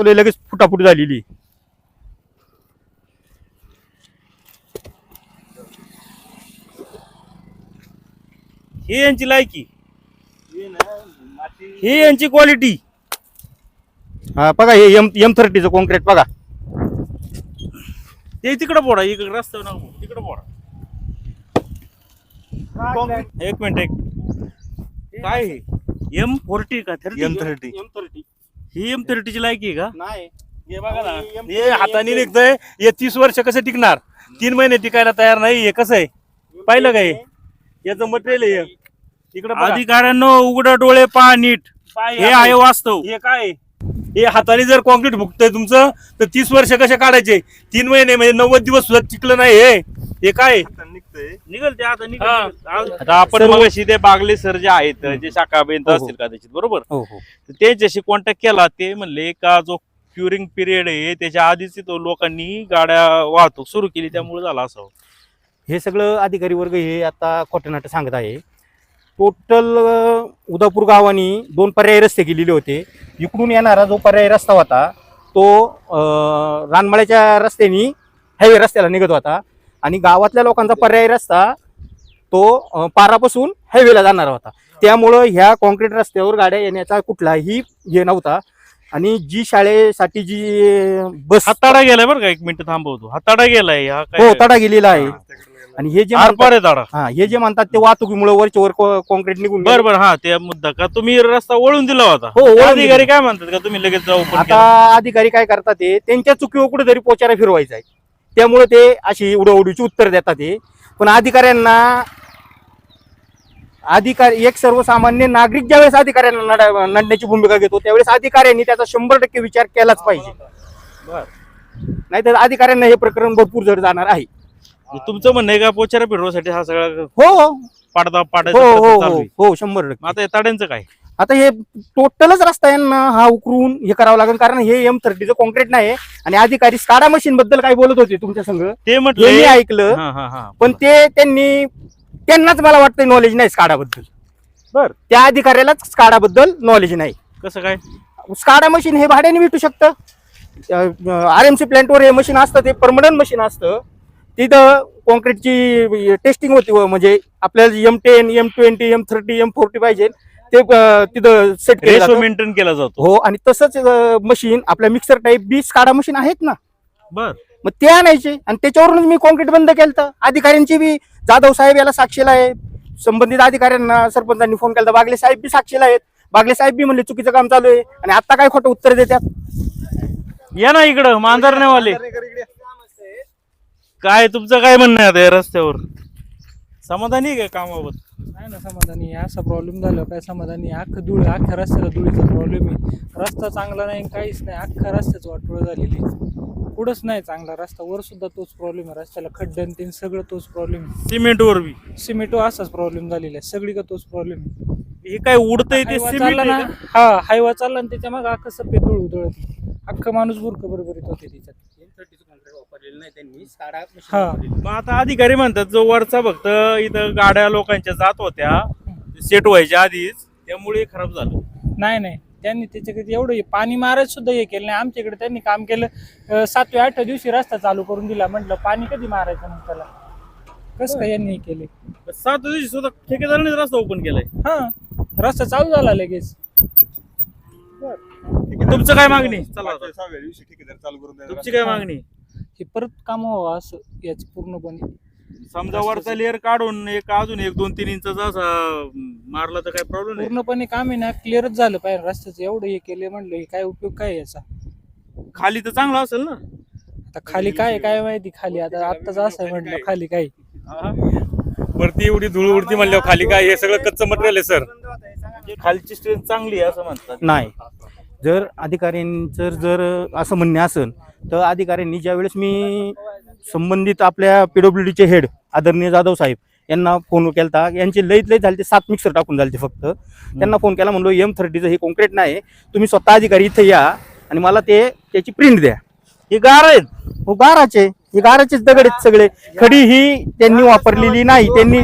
तो लगेच फुटाफुट झालेली. ही यांची लायकी. ही यांची क्वालिटी हा बघा हे एम एम थर्टीचं कॉन्क्रीट बघा. ते तिकडे पोडा इकडे रस्त्यावर नको तिकडे पोडा एक मिनिट एक मिनिट. काय हे? एम फोर्टी का? Thirty M30. एम थर्टी ही एम थर्टीची लायकी आहे का? नाही. हे बघा ना. हे हाताने निघतंय. हे तीस वर्ष कसं टिकणार? तीन महिने टिकायला तयार नाही हे कसं आहे? पाहिलं काय याचं मटेरियल आहे. इकडं अधिकाऱ्यांनो उघड डोळे पहा नीट. हे आहे वास्तव. हे काय? हे हाताने जर कॉन्क्रीट फुकतंय तुमचं तर तीस वर्ष कसे काढायचे? तीन महिने म्हणजे नव्वद दिवस सुद्धा टिकलं नाही हे. हे काय निघल ते आता निघल आता आपण मग ते बागले सर जे आहेत जे शाखा अभियंता हो, हो. असतील कदाचित बरोबर? हो हो. तर त्यांच्याशी कॉन्टॅक्ट केला ते म्हणले का जो क्युरिंग पिरियड आहे त्याच्या आधीच तो लोकांनी गाड्या वाहतूक सुरू केली त्यामुळे झाला असं. हे सगळं अधिकारी वर्ग हे आता खोटनाट सांगत आहे. टोटल उदापूर गावानी दोन पर्यायी रस्ते केलेले होते. इकडून येणारा जो पर्यायी रस्ता होता तो अं, रानमाळ्याच्या रस्त्याने हायवे रस्त्याला निघत होता. आणि गावातल्या लोकांचा पर्यायी रस्ता तो पारापासून हायवेला जाणारा होता. त्यामुळं ह्या कॉन्क्रीट रस्त्यावर गाड्या येण्याचा कुठलाही हे नव्हता. आणि जी शाळेसाठी जी बस हाताडा गेलाय बरं का? एक मिनिट थांबवतो. हाताडा गेलाय हा हो काय तडा गेलेला आहे. आणि हे जे आरपार आहे ताडा. हा हे जे म्हणतात ते वाहतुकीमुळे वरच्या वर कॉन्क्रीट निघून बर. बर हा ते मुद्दा. का तुम्ही रस्ता वळून दिला होता? हो, अधिकारी. काय म्हणतात का? तुम्ही लगेच जाऊ आता अधिकारी काय करतात ते? त्यांच्या चुकीवर कुठेतरी पोचारा फिरवायचा आहे. त्यामुळे ते अशी उडवडीची उत्तर देतात ते पण अधिकाऱ्यांना अधिकारी एक सर्वसामान्य नागरिक ज्यावेळेस अधिकाऱ्यांना नड- नडण्याची भूमिका घेतो त्यावेळेस अधिकाऱ्यांनी त्याचा शंभर टक्के विचार केलाच पाहिजे. नाहीतर अधिकाऱ्यांना हे प्रकरण भरपूर जड जाणार आहे. तुमचं म्हणणं आहे का पोचारा फिरवण्यासाठी हा सगळा हो. हो पाडदा हो पाडायचा हो हो आहे. हो शंभर टक्के. आता ताड्यांचं काय? आता हे टोटलच रस्ता यांना हा उकरून हे करावं लागेल. कारण हे एम थर्टीचं कॉन्क्रीट नाही आणि अधिकारी स्काडा मशीन बद्दल काय बोलत होते तुमच्या संघ ते हे मी म्हटलं ऐकलं पण ते त्यांनी त्यांनाच मला वाटतं नॉलेज नाही स्काडा बद्दल. बर. त्या अधिकाऱ्यालाच स्काडा बद्दल नॉलेज नाही. कसं काय? स्काडा मशीन हे भाड्याने भेटू शकतं. आर एम सी प्लांटवर हे मशीन असतं ते परमनंट मशीन असतं. तिथं कॉन्क्रीटची टेस्टिंग होती म्हणजे आपल्याला M ten M twenty M thirty M forty पाहिजे. ते तिथं सेट केलं रेशो. मेंटेन केला जातो. हो आणि तसंच मशीन आपल्या mixer type B SCADA machine आहेत ना? बर. मग ते आणायचे आणि त्याच्यावरूनच मी कॉन्क्रीट बंद केलं अधिकाऱ्यांची बी जाधव साहेब याला साक्षीला आहे संबंधित अधिकाऱ्यांना सरपंचांनी फोन केला बागले साहेब बी साक्षीला आहेत. बागले साहेब बी म्हणले चुकीचं काम चालू आहे. आणि आता काय खोटं उत्तर देतात या ना इकडं मांजरनेवाले काय तुमचं काय म्हणणं आहे आता या रस्त्यावर? समाधानी आहे का कामावर? नाही ना समाधानी. असा प्रॉब्लेम झाला काय समाधानी. अख्खं धूळ अख्ख्या रस्त्याला धुळीचा प्रॉब्लेम आहे. रस्ता चांगला नाही काहीच नाही. अख्ख्या रस्त्याच वाटोळ झालेली आहे. कुठंच नाही चांगला रस्ता. वर सुद्धा तोच प्रॉब्लेम आहे. रस्त्याला खड्डन तीन सगळं तोच प्रॉब्लेम आहे. सिमेंट वर बी सिमेंटो असाच प्रॉब्लेम झालेला आहे. सगळी का तोच प्रॉब्लेम आहे. हे काय उडतंय ते हायवा सिमेंट चालला आहे ना? का? हा हायवा चालला ना त्याच्या मग अख्खं सफेद धूळ उधळत अख्खं माणूस बुरक बरोबरीत होते त्याच्यात. हा. मग आता अधिकारी म्हणतात जो वरचा फक्त इथं गाड्या लोकांच्या जात होत्या सेट व्हायच्या आधीच त्यामुळे खराब झालं. नाही नाही. त्यांनी त्याच्याकडे एवढं हे पाणी मारायचं सुद्धा हे केलं नाही. आमच्याकडे त्यांनी काम केलं अं, सातव्या आठव्या दिवशी रस्ता चालू करून दिला. म्हटलं पाणी कधी मारायचं मग त्याला? कसं काय यांनी हे केले? सात दिवशी सुद्धा ठेकेदाराने रस्ता ओपन केलाय. हा. रस्ता चालू झाला लगेच. तुमचं काय मागणी? चला आता. तुमची काय मागणी? हे परत काम व्हावं असं याच पूर्णपणे. समजा वरचा लेअर काढून एक अजून एक दोन तीन इंचाचा असा मारला तर काय प्रॉब्लेम नाही. पूर्णपणे काम आहे ना क्लिअरच झालं पाहिजे. रस्त्याचं एवढं हे केले म्हणलं हे काय उपयोग काय आहे याचा? खाली तर चांगला असेल ना. आता खाली काय आहे, काय माहिती खाली? आता आत्ताच असं आहे म्हटलं खाली काय? वरती एवढी धूळ उडती म्हणल्यावर खाली काय? हे सगळं कच्चं मटेरियल आहे सर खालची स्ट्रेंथ चांगली आहे असं म्हणतात. नाही. जर अधिकाऱ्यांचं जर असं म्हणणे असेल तर अधिकाऱ्यांनी ज्यावेळेस मी संबंधित आपल्या पीडब्ल्यू डीचे हेड आदरणीय जाधव साहेब यांना फोन केलता यांचे लईत लईत झाले ते सात मिक्सर टाकून झाले ते फक्त. त्यांना फोन केला म्हणलो एम थर्टीचं हे कॉन्क्रीट नाही तुम्ही स्वतः अधिकारी इथे या आणि मला ते त्याची प्रिंट द्या. हे गार आहेत. हो गाराचे हे गाराचेच दगड आहेत सगळे. खडी ही त्यांनी वापरलेली नाही. त्यांनी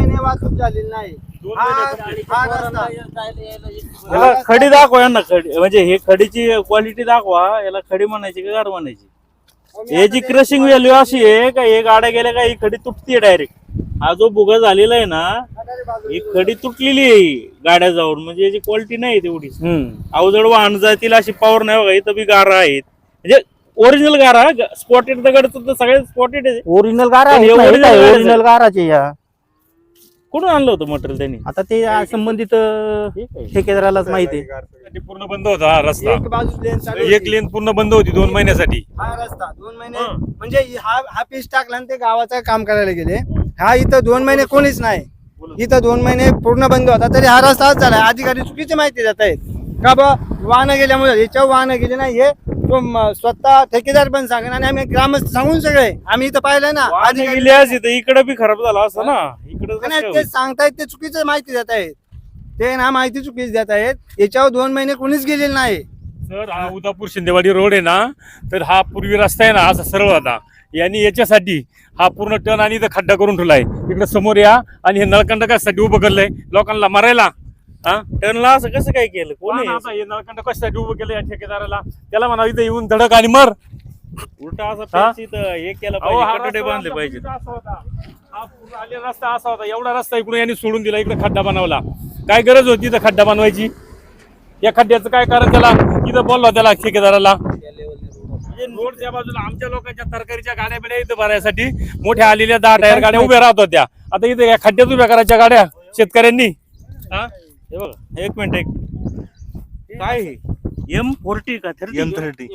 याला खडी दाखवा यांना खडी. म्हणजे हे खडीची क्वालिटी दाखवा याला खडी म्हणायची का गाड म्हणायची? याची क्रशिंग व्हॅल्यू अशी आहे का हे गाड्या गेल्या का ही खडी तुटतीये डायरेक्ट हा जो भुगा झालेला आहे ना ही खडी तुटलेली आहे गाड्या जाऊन म्हणजे याची क्वालिटी नाही तेवढी. अवजड वाहन जातील अशी पॉवर नाही बघा इथं बी गारा आहेत. म्हणजे ओरिजिनल गारा स्पॉटेड दगड तर सगळे स्पॉटेड आहे. ओरिजिनल गारा. ओरिजिनल गाराचे या कुठून आणलं होतं मटेरियल त्यांनी? आता ते संबंधित अ, ठेकेदारालाच माहिती आहे. पूर्ण बंद होता हा रस्ता. एक बाजू लेन चालू एक होती. लेन पूर्ण बंद होती दोन महिन्यासाठी. हा रस्ता दोन महिने. हं. म्हणजे हा हा पीस टाकला आणि ते गावाचं काम करायला गेले. हा इथं दोन महिने कोणीच नाही. इथं दोन महिने पूर्ण बंद होता तरी हा रस्ता आज झाला. अधिकारी चुकीची माहिती देत आहेत का बा वाहनं गेल्यामुळे याच्यावर वाहनं गेले नाही हे स्वतः ठेकेदार पण सांगेन आणि आम्ही ग्रामस्थ सांगून सगळे आम्ही इथं पाहिलं ना वाहनं अधिकारी गेली असती तर इकडे बी खराब झाला असं ना इकडे ते सांगतायत ते चुकीचं माहिती देत आहेत. ते ना माहिती चुकीची देत आहेत. याच्यावर दोन महिने कोणीच गेलेले नाही. सर हा उदापूर शिंदेवाडी रोड आहे ना तर हा पूर्वी रस्ता आहे ना असा सरळ होता. यांनी याच्यासाठी हा पूर्ण टर्न आणि इथं खड्डा करून ठेवलाय. इकडे समोर या आणि हे नळकंड कशासाठी उभं केलंय लोकांना मारायला हा? टर्नला असं कसं काय केलं? कोण आहे? आता हे कशासाठी उभं केलं या ठेकेदाराला? त्याला म्हणा इथं येऊन धडक आणि मर. उलटा असं हा? तर हे केलं अहो, हा पाहिजे कटडे रस्ता बांधले पाहिजे पूर्वीचा असा होता. हा आलेला रस्ता असा होता. एवढा रस्ता इकडून यांनी सोडून दिला इकडे खड्डा बनवला. काय गरज होती इथं खड्डा बनवायची? या खड्ड्याचं काय कारण त्याला? इथं बोललो त्याला ठेकेदाराला. रोड त्या बाजूला आमच्या लोकांच्या तरकारीच्या गाड्या बिड्या इथं भरायसाठी मोठ्या आलेल्या दहा टायर गाड्या उभ्या राहत होत्या. आता इथे या खड्ड्यात उभ्या करायच्या गाड्या शेतकऱ्यांनी. हा? हे बघा. एक मिनिट एक काय हे? एम फोर्टी का? थर्टी? M thirty.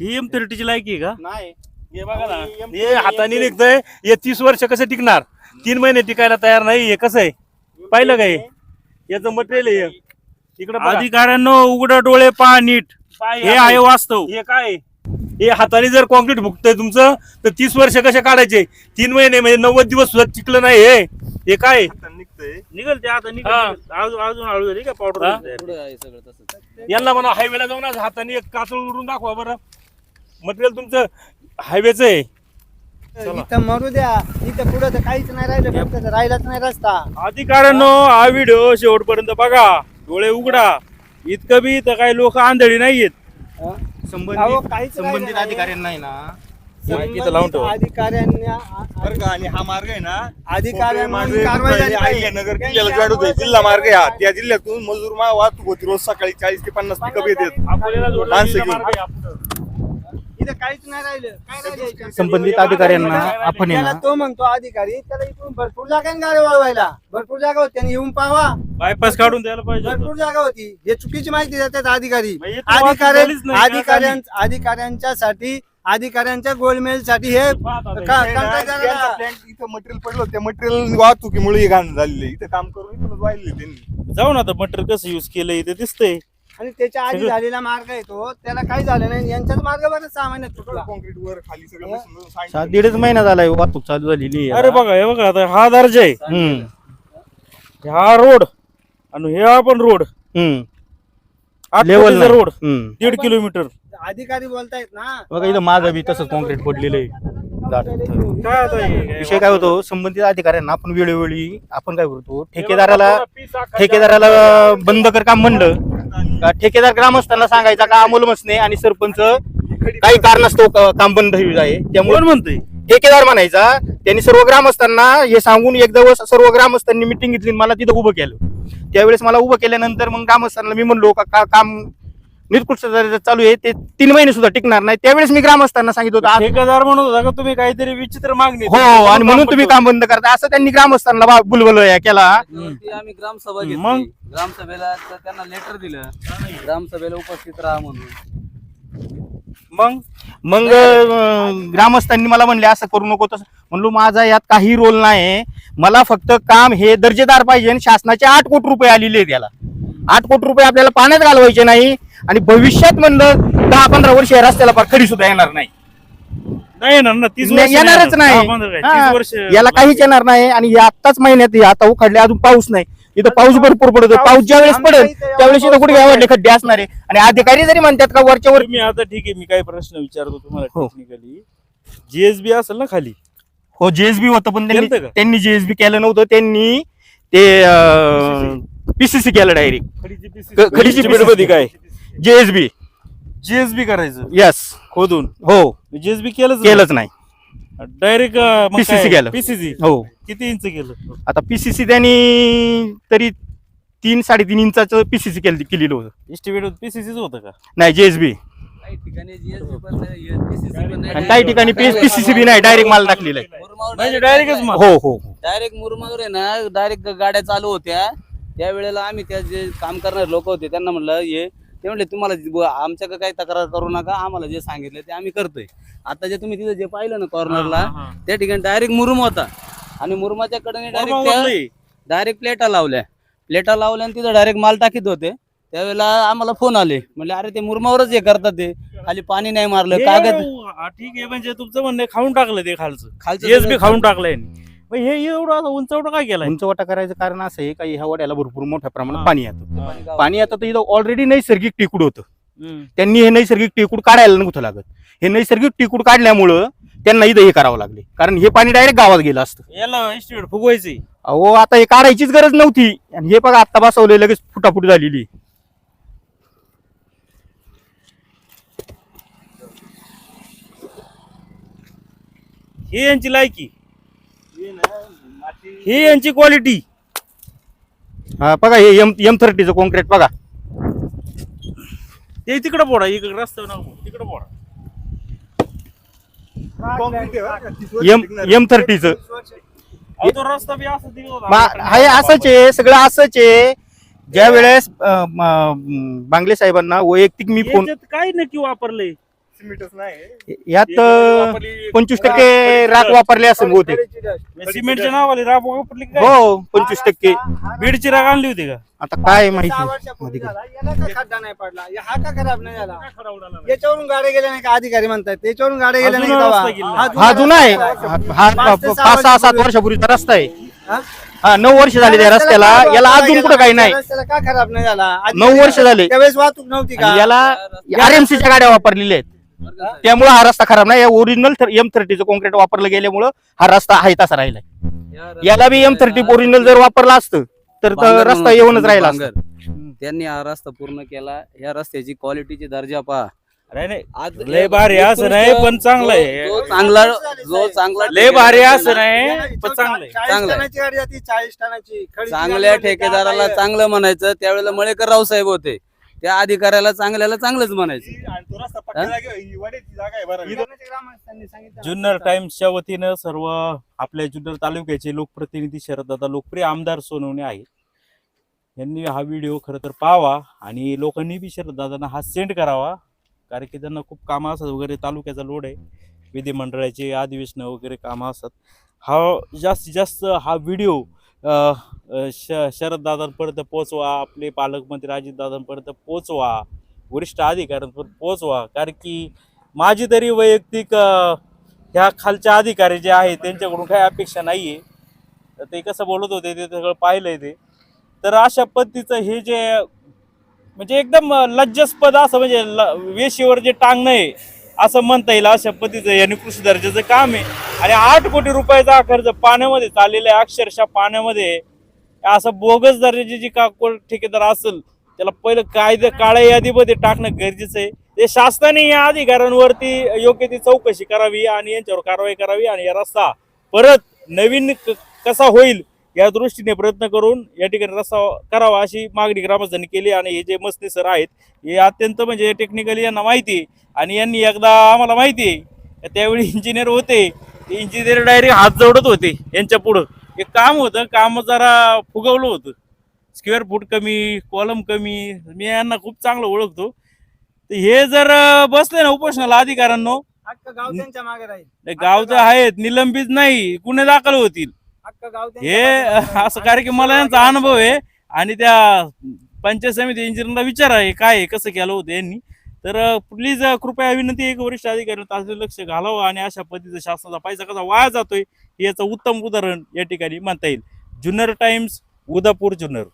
ही एम थर्टीची लायकी आहे का? नाही. हे बघा ना. हे हाताने निघतंय. हे तीस वर्ष कसं टिकणार? तीन महिने टिकायला तयार नाही. हे कसं आहे? पाहिलं काय याचं मटेरियल आहे इकडे अधिकाऱ्यांनो उघड डोळे पहा नीट. हे आहे. वास्तव. हे काय? हे हाताने जर कॉन्क्रीट फुकतंय तुमचं तर तीस वर्ष कसे काढायचे? तीन महिने म्हणजे नव्वद दिवस सुद्धा टिकलं नाही हे. हे काय निघल ते आता निघल हा. निघल. अजून अजून हळू झाली का हा? पावडर यांना म्हणा हायवेला जाऊन आज हाताने एक कातळ उडून दाखवा बरं. मटेरियल तुमचं हायवेच आहे. इथं मरू द्या. इथं पुढे तर काहीच नाही राहिलं फक्त तर राहिलाच नाही रस्ता. अधिकाऱ्यांनो हा व्हिडिओ शेवटपर्यंत बघा. डोळे उघडा. इतकं बी तर काही लोक आंधळी नाहीयेत. अहो, संबंधित काहीच संबंधित राहिलं नाही. अधिकाऱ्यांना आहे ना माहिती तर लावून ठेवा. अधिकाऱ्यांना बरं का आणि हा मार्ग आहे ना अधिकाऱ्यांना मार्ग कारवाई झाली पाहिजे. नगर जिल्ह्याला जॉईन होतोय जिल्हा मार्ग आहे हा त्या जिल्ह्यातून मजूर मा- वाहतूक होती रोज सकाळी चाळीस ते पन्नास पिकअप येतात अकोल्याला जोडला माणसं. मार्ग आहे. इथं काहीच नाही राहिलं काय राहिलं इथं? संबंधित अधिकाऱ्यांना आपण आहे त्याला ना तो म्हणतो अधिकारी त्याला इकडून भरपूर जागा आहे ना गाडी वळवायला भरपूर जागा होती त्यांनी येऊन पावा बायपास काढून द्यायला पाहिजे होतं. भरपूर जागा होती हे चुकीची माहिती देतात अधिकारी इथं वाहतूक अधिकारी झालीच नाही, काय अधिकाऱ्यां अधिकाऱ्यांच्या साठी अधिकाऱ्यांच्या गोलमेलसाठी हे इथं मटेरियल पडलं होतं, त्या मटेरियल वाहतुकीमुळे हे घाण झालेलं. इथं काम करून इथूनच वाहिले त्यांनी. जाऊ ना आता मटेरियल कसं युज केलंय ते दिसतंय. आणि त्याच्या आधी झालेला मार्ग आहे तो. त्याला काही झालं नाही. यांचाच मार्ग बरं सहा महिन्यात चुकला कॉन्क्रीट वर खाली सगळं दीडच महिना झालाय वाहतूक चालू झालेली आहे. अरे बघा हे बघा आता हा दर्जा आहे. हम्म. हा रोड आणि हे हा पण रोड लेवल रोड. दीड किलोमीटर. अधिकारी बोलतायत ना. बघा इथं मागं बी तसंच कॉन्क्रीट पडलेलं आहे. दाट इथं. काय आता हे? विषय काय होतो? संबंधित अधिकाऱ्यांना आपण वेळोवेळी आपण काय करतो ठेकेदाराला ठेकेदाराला बंद कर काम म्हणलं. का ठेकेदार ग्रामस्थांना सांगायचा का अमोल मसने आणि सरपंच काही कारणास्तव क- काम बंद होईल आहे. त्यामुळे कोण म्हणतोय? ठेकेदार म्हणायचा त्यांनी सर्व ग्रामस्थांना हे सांगून एक दिवस सर्व ग्रामस्थांनी मिटिंग घेतली आणि मला तिथं उभं केलं. त्यावेळेस मला उभं केल्यानंतर मग ग्रामस्थांना मी म्हणलो का का- काम निकृष्ट दर्जाचं चालू आहे ते तीन महिने सुद्धा टिकणार नाही. त्यावेळेस मी ग्रामस्थांना सांगितलं होतं आज- ठेकेदार म्हणत होता का तुम्ही काहीतरी विचित्र मागणी हो आणि म्हणून तुम्ही काम बंद करता. असं त्यांनी ग्रामस्थांना बा- बुलवलं केला. आम्ही ग्रामसभा घेतली. मग? ग्रामसभेला तर त्यांना लेटर दिलं. ग्रामसभेला उपस्थित राहा म्हणून. मग? मग अं, ग्रामस्थांनी मला म्हणले असं करू नको तसं. म्हणलो माझा यात काही रोल नाही मला फक्त काम हे दर्जेदार पाहिजे आणि शासनाचे आठ कोटी रुपये आलेले आहेत त्याला आठ कोटी रुपये आपल्याला पाण्यात घालवायचे नाही. आणि भविष्यात म्हणलं दहा पंधरा वर्ष या रस्त्याला फार खडी सुद्धा येणार नाही. नाही येणार ना तीस नाही, वर्ष येणारच नाही नाही येणार. हा, पंधरा काय, हा, तीस वर्ष याला काहीच येणार नाही आणि हे आत्ताच महिन्यात हे आता उखडले अजून पाऊस नाही. इथं पाऊस भरपूर पडतो पाऊस ज्या वेळेस पडेल त्यावेळेस इथं कुठे आवडले खड्डे असणार आहे. आणि अधिकारी जरी म्हणतात का वरच्या वर तुम्ही आता ठीक आहे मी काही प्रश्न विचारतो तुम्हाला हो. टेक्निकली जीएसबी असेल ना खाली? हो जेएसबी होतं पण त्यांनी केलतं का? त्यांनी जेएसबी केलं नव्हतं. त्यांनी ते पीसीसी केलं डायरेक्ट खडीची. खडीची मध्ये काय? जेएसबी. जीएसबी करायचं? यस खोदून? हो. जीएसबी केलंच केलंच नाही. डायरेक्ट PCC केलं. पीसीसी हो. किती इंच केलं? आता पीसीसी त्यांनी तरी तीन साडेतीन इंचाचं पीसीसी केलं केलेलं होतं. एस्टिमेट पीसीसीच होतं का नाही जेएसबी काही ठिकाणी GSB पण नाही, PCC पण नाही. आणि काही ठिकाणी पीसीसी बी नाही डायरेक्ट माल टाकलेला आहे. मुरुमावर म्हणजे डायरेक्टच. हो हो हो. डायरेक्ट मुरुमावर आहे ना डायरेक्ट गाड्या चालू होत्या. त्यावेळेला आम्ही त्या जे काम करणारे लोक होते त्यांना म्हणलं हे ते म्हणले तुम्हाला आमच्याकडे काही तक्रार करू नका आम्हाला जे सांगितलं ते आम्ही करतोय. आता जे तुम्ही तिथं जे पाहिलं ना कॉर्नरला त्या ठिकाणी डायरेक्ट मुरुम होता. आणि मुरुमाच्या कडे डायरेक्ट डायरेक्ट प्लेटा लावल्या. प्लेटा लावल्या आणि तिथं डायरेक्ट माल टाकीत होते. त्यावेळेला आम्हाला फोन आले. म्हणले अरे ते मुरमावरच हे करतात ते. खाली पाणी नाही मारलं कागद ठीक आहे म्हणजे तुमचं म्हणणं खाऊन टाकलं ते खालचं. खालचं खाऊन टाकलंय. मग हे एवढं असं उंचवटं काय केलंय? उंचवटा करायचं कारण असं आहे का ह्या वड्याला भरपूर मोठ्या प्रमाणात. पाणी येतं. पाणी येतं तर इथं ऑलरेडी नैसर्गिक टिकूड होतं. त्यांनी हे नैसर्गिक टिकूड काढायला नव्हतं लागत. हे नैसर्गिक टिकूड काढल्यामुळं त्यांना इथं हे करावं लागले. कारण हे पाणी डायरेक्ट गावात गेलं असतं. याला फुगवायची. अहो आता हे काढायचीच गरज नव्हती. आणि हे बघा आता बसवले लगेच फुटाफुट झालेली. ही यांची लायकी. ही यांची क्वालिटी हा बघा हे एम एम थर्टीचं कॉन्क्रीट बघा. ते तिकडे पोडा इकडे रस्त्यावर नको तिकडे पोडा एम थर्टीचं रस्ता बी असं तिकडे होता. हे असंच आहे सगळं असंच आहे. ज्या वेळेस बांगले साहेबांना वैयक्तिक मी फोन काय नक्की वापरलंय. सिमेंटच नाही. यात पंचवीस टक्के राख वापरले असं बहुतेक. सिमेंटच्या नावाले राब वापरली का काय? हो पंचवीस टक्के. बीडची राग आणली होती का? आता काय सहा माहिती? वर्षापूर्वी झाला, याला का खड्डा नाही पडला. या हा का खराब नाही झाला? याच्यावरून गाड्या गेल्या नाही का? अधिकारी म्हणतात त्याच्यावरून गाड्या गेल्या नाही जुना का? रस्ता गेला. हा जुना आहे. हा पाच सहा सात वर्षापूर्वी. वर्षापूर्वीचा रस्ता आहे. हा? नऊ वर्ष झाले त्या रस्त्याला याला अजून कुठं काही नाही. रस्त्याला का खराब नाही झाला? नऊ वर्ष झाले. त्यावेळेस वाहतूक नव्हती का? आणि याला आरएमसीच्या गाड्या वापरलेल्या आहेत. त्यामुळे हा रस्ता खराब नाही. ओरिजिनल एम थर्टीचं कॉन्क्रीट वापरलं गेल्यामुळं हा रस्ता आहे तसा राहिलाय. या याला बी एम थर्टी ओरिजिनल जर वापरलं असतं तर रस्ता येऊनच राहिला. त्यांनी हा रस्ता पूर्ण केला. या रस्त्याची क्वालिटीची दर्जा पहा. अरे नाही आज लय भारी असं नाही पण चांगलं आहे जो चांगला जो चांगला लय भारी असं नाही पण चांगलं चांगल्या. ठेकेदाराला चांगलं म्हणायचं त्यावेळेला मळेकर रावसाहेब होते. त्या अधिकाऱ्याला चांगल्याला चांगलंच म्हणायचं. आणि तो रस्ता पक्का जागा आहे, वाड्याची जागा आहे बरं. गाड्या ग्रामस्थांनी सांगितलं. जुन्नर टाइम्सच्या वतीनं सर्व आपल्या जुन्नर तालुक्याचे लोकप्रतिनिधी शरददादा लोकप्रिय आमदार सोनवणे आहेत. यांनी हा व्हिडिओ खरं तर पाहावा आणि लोकांनी बी शरददादांना हा सेंड करावा. कारण की त्यांना खूप कामं असतात वगैरे तालुक्याचा लोड आहे. विधिमंडळाचे अधिवेशनं वगैरे कामं असतात. हा जास्तीत जास्त हा व्हिडिओ श शरददादांपर्यंत पोचवा आपले पालकमंत्री अजितदादांपर्यंत पोचवा वरिष्ठ अधिकाऱ्यांपर्यंत पोचवा कारण की माझी तरी वैयक्तिक ह्या खालच्या अधिकारी जे आहेत त्यांच्याकडून काही अपेक्षा नाही आहे तर ते कसं बोलत होते ते सगळं पाहिलं आहे ते. तर अशा पद्धतीचं हे जे म्हणजे एकदम लज्जस्पद लज्जास्पद असं म्हणजे ल वेशीवर जे टांगणं आहे असं म्हणता येईल अशा पद्धतीचं या निकृष्ट दर्जाचं काम आहे. आणि आठ कोटी रुपयाचा खर्च पाण्यामध्ये चाललेला आहे. अक्षरशः पाण्यामध्ये असं बोगस दर्जाची जी का ठेकेदार असेल त्याला पहिलं कायदे काळ्या यादीमध्ये टाकणं गरजेचं आहे. ते शासनाने या अधिकाऱ्यांवरती योग्य ती चौकशी करावी आणि यांच्यावर कारवाई करावी आणि या रस्ता परत नवीन क- कसा होईल या दृष्टीने प्रयत्न करून या ठिकाणी रस्ता करावा अशी मागणी ग्रामस्थांनी केली आणि हे जे मस्ती सर आहेत हे अत्यंत म्हणजे टेक्निकली यांना माहिती आहे आणि यांनी एकदा आम्हाला माहिती आहे. त्यावेळी इंजिनियर होते इंजिनियर डायरेक्ट हात जोडत होते यांच्या पुढं. एक काम होतं काम जरा फुगवलं होतं. स्क्वेअर फूट कमी कॉलम कमी मी यांना खूप चांगलं ओळखतो. तर हे जर बसले ना उपोषणाला अधिकाऱ्यांनो गाव त्यांच्या मागे राहील. गाव तर आहेत निलंबित नाही गुन्हे दाखल होतील? हे असं कारण की मला यांचा अनुभव आहे. आणि त्या पंचायत समिती इंजिनियरला विचारा हे काय आहे, कसं केलं होतं यांनी. तर प्लीज कृपया विनंती आहे की वरिष्ठ अधिकारी तात्काळ लक्ष घालावं आणि अशा पद्धतीचा शासनाचा पैसा कसा वाया जातोय याचं उत्तम उदाहरण या ठिकाणी म्हणता येईल. जुन्नर टाइम्स उदापूर जुन्नर.